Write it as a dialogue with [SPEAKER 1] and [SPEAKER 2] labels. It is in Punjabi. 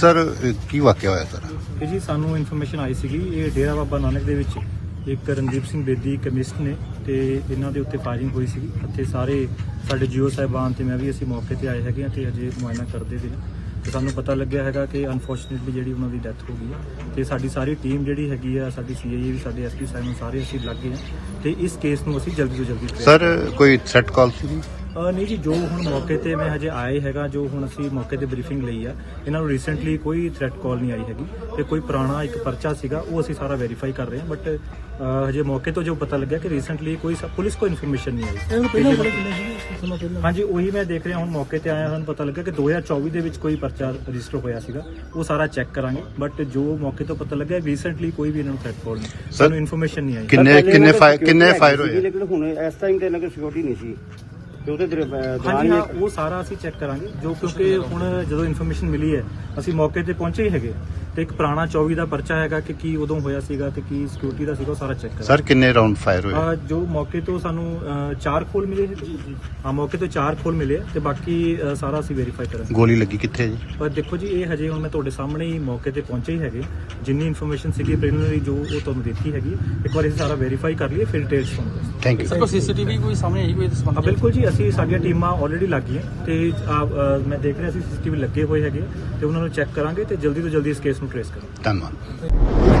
[SPEAKER 1] ਸਰ ਕੀ ਵਾਕਿਆ ਹੋਇਆ ਸਰ
[SPEAKER 2] ਇਹ ਜੀ ਸਾਨੂੰ ਇਨਫੋਰਮੇਸ਼ਨ ਆਈ ਸੀਗੀ ਇਹ ਡੇਰਾ ਬਾਬਾ ਨਾਨਕ ਦੇ ਵਿੱਚ ਇੱਕ ਰਣਦੀਪ ਸਿੰਘ ਬੇਦੀ ਕੈਮਿਸਟ ਨੇ ਤੇ ਇਹਨਾਂ ਦੇ ਉੱਤੇ ਫਾਇਰਿੰਗ ਹੋਈ ਸੀਗੀ ਅਤੇ ਸਾਰੇ ਸਾਡੇ ਜੀਓ ਸਾਹਿਬਾਨ ਤੇ ਮੈਂ ਵੀ ਅਸੀਂ ਮੌਕੇ ਤੇ ਆਏ ਹੈਗੇ ਹਾਂ ਤੇ ਅਜੇ ਮੁਆਇਨਾ ਕਰਦੇ ਦੇ ਹਾਂ। ਤੇ ਸਾਨੂੰ ਪਤਾ ਲੱਗਿਆ ਹੈਗਾ ਕਿ ਅਨਫੋਰਚੂਨੇਟਲੀ ਜਿਹੜੀ ਉਹਨਾਂ ਦੀ ਡੈਥ ਹੋ ਗਈ ਹੈ ਤੇ ਸਾਡੀ ਸਾਰੀ ਟੀਮ ਜਿਹੜੀ ਹੈਗੀ ਆ ਸਾਡੀ ਸੀਆਈਏ ਵੀ ਸਾਡੇ ਐਸਪੀ ਸਾਹਿਬ ਨੂੰ ਸਾਰੇ ਅਸੀਂ ਲੱਗ ਹਾਂ ਤੇ ਇਸ ਕੇਸ ਨੂੰ ਅਸੀਂ ਜਲਦੀ ਤੋਂ ਜਲਦੀ
[SPEAKER 1] ਸਰ ਕੋਈ ਥ੍ਰੈਟ ਕਾਲ ਸੀ
[SPEAKER 2] ਨਹੀਂ ਜੀ ਜੋ ਹੁਣ ਮੌਕੇ ਤੇ ਮੈਂ ਹਜੇ ਆਏ ਹੈਗਾ ਜੋ ਹੁਣ ਅਸੀਂ ਮੌਕੇ ਤੇ ਬਰੀਫਿੰਗ ਲਈ ਆ ਇਹਨਾਂ ਨੂੰ ਰੀਸੈਂਟਲੀ ਕੋਈ ਥ੍ਰੈਟ ਕਾਲ ਨਹੀਂ ਆਈ ਹੈਗੀ ਤੇ ਕੋਈ ਪੁਰਾਣਾ ਇੱਕ ਪਰਚਾ ਸੀਗਾ ਉਹ ਅਸੀਂ ਸਾਰਾ ਵੈਰੀਫਾਈ ਕਰ ਰਹੇ ਹਾਂ ਬਟ ਹਜੇ ਮੌਕੇ ਤੋਂ ਜੋ ਪਤਾ ਲੱਗਿਆ ਕਿ ਰੀਸੈਂਟਲੀ ਕੋਈ ਪੁਲਿਸ ਕੋ ਇਨਫੋਰਮੇਸ਼ਨ ਨਹੀਂ ਆਈ। ਪਹਿਲਾਂ ਬੜੇ ਕਿੰਨੇ ਹਾਂਜੀ ਉਹੀ ਮੈਂ ਦੇਖ ਰਿਹਾ ਹੁਣ ਮੌਕੇ ਤੇ ਆਇਆ ਹਨ ਪਤਾ ਲੱਗਾ ਕਿ 2024 ਦੇ ਵਿੱਚ ਕੋਈ ਪਰਚਾ ਰਜਿਸਟਰ ਹੋਇਆ ਸੀਗਾ ਉਹ ਸਾਰਾ ਚੈੱਕ ਕਰਾਂਗੇ ਬਟ ਜੋ ਮੌਕੇ ਤੋਂ ਪਤਾ ਲੱਗਾ ਰੀਸੈਂਟਲੀ ਕੋਈ ਵੀ ਇਹਨਾਂ ਨੂੰ ਥ੍ਰੈਟ ਕਾਲ ਨਹੀਂ ਸਾਨੂੰ ਇਨਫੋਰਮੇਸ਼ਨ ਨਹੀਂ ਆਈ।
[SPEAKER 1] ਕਿੰਨੇ ਕਿੰਨੇ ਫਾਇਰ ਕਿੰਨੇ ਫਾਇਰ ਹੋਏ?
[SPEAKER 3] ਲੇਕਿਨ ਹੁਣ ਇਸ ਟਾਈਮ ਤੇ ਇਹਨਾਂ ਕੋਲ ਸਿਕਿਉਰਿਟੀ ਨਹੀਂ ਸੀ। ਤੇ ਉਹਦੇ ਦਰ- ਅਹ ਦੌਰਾਨ
[SPEAKER 2] ਹਾਂਜੀ
[SPEAKER 3] ਹੀ
[SPEAKER 2] ਹਾਂ ਉਹ ਸਾਰਾ ਅਸੀਂ ਚੈੱਕ ਕਰਾਂਗੇ ਜੋ ਕਿਉਂਕਿ ਹੁਣ ਜਦੋਂ ਇਨਫੋਰਮੇਸ਼ਨ ਮਿਲੀ ਹੈ ਅਸੀਂ ਮੌਕੇ ਤੇ ਪਹੁੰਚੇ ਹੀ ਹੈਗੇ ਤੇ ਇੱਕ ਪੁਰਾਣਾ 24 ਦਾ ਪਰਚਾ ਹੈਗਾ ਕਿ ਕੀ ਉਦੋਂ ਹੋਇਆ ਸੀਗਾ ਤੇ ਕੀ ਸਿਕਿਉਰਿਟੀ ਦਾ ਸੀਗਾ ਉਹ ਸਾਰਾ ਚੈੱਕ ਕਰਾਂਗੇ।
[SPEAKER 1] ਸਰ ਕਿੰਨੇ ਰਾਉਂਡ ਫਾਇਰ ਹੋਏ?
[SPEAKER 2] ਅਹ ਜੋ ਮੌਕੇ ਤੋਂ ਸਾਨੂੰ ਅਹ, ਚਾਰ ਖੋਲ ਮਿਲੇ ਜੀ ਹਾਂ ਮੌਕੇ ਤੋਂ ਚਾਰ ਖੋਲ ਮਿਲੇ ਆ ਤੇ ਬਾਕੀ ਅਹ, ਸਾਰਾ ਅਸੀਂ ਵੈਰੀਫਾਈ ਕਰਾਂਗੇ।
[SPEAKER 1] ਗੋਲੀ ਲੱਗੀ ਕਿੱਥੇ ਜੀ?
[SPEAKER 2] ਪਰ ਦੇਖੋ ਜੀ ਇਹ ਹਜੇ ਹੁਣ ਮੈਂ ਤੁਹਾਡੇ ਸਾਹਮਣੇ ਹੀ ਮੌਕੇ ਤੇ ਪਹੁੰਚੇ ਹੀ ਹੈਗੇ। ਜਿੰਨੀ ਇਨਫੋਰਮੇਸ਼ਨ ਸੀਗੀ ਪ੍ਰੀਲਿਮਿਨਰੀ ਜੋ ਉਹ ਤੁਹਾਨੂੰ ਦਿੱਤੀ ਹੈਗੀ ਇੱਕ ਵਾਰ ਅਸੀਂ ਸਾਰਾ ਵੈਰੀਫਾਈ ਕਰ ਲਈਏ ਫਿਰ ਡਿਟੇਲਸ ਤੁਹਾਨੂੰ ਦੱਸਾਂਗੇ।
[SPEAKER 1] ਥੈਂਕ ਯੂ
[SPEAKER 4] ਸਰ ਕੋਈ ਸੀਸੀਟੀਵੀ ਕੋਈ ਸਾਹਮਣੇ ਆਈ ਕੋਈ ਇਸ
[SPEAKER 2] ਬਿਲਕੁਲ ਜੀ ਅਸੀਂ ਸਾਡੀਆਂ ਟੀਮਾਂ ਆਲਰੇਡੀ ਲੱਗ ਗਈਆਂ ਤੇ ਆ, ਅ, ਮੈਂ ਦੇਖ ਰਿਹਾ ਸੀ ਸੀਸੀਟੀਵੀ ਲੱਗੇ ਹੋਏ ਹੈਗੇ ਤੇ ਉਹਨਾਂ ਨੂੰ ਚੈੱਕ ਕਰਾਂਗੇ ਤੇ ਜਲਦੀ ਤੋਂ ਜਲਦੀ ਇਸ ਕੇਸ ਨੂੰ ਟ੍ਰੇਸ ਕਰਾਂਗੇ।
[SPEAKER 1] ਧੰਨਵਾਦ।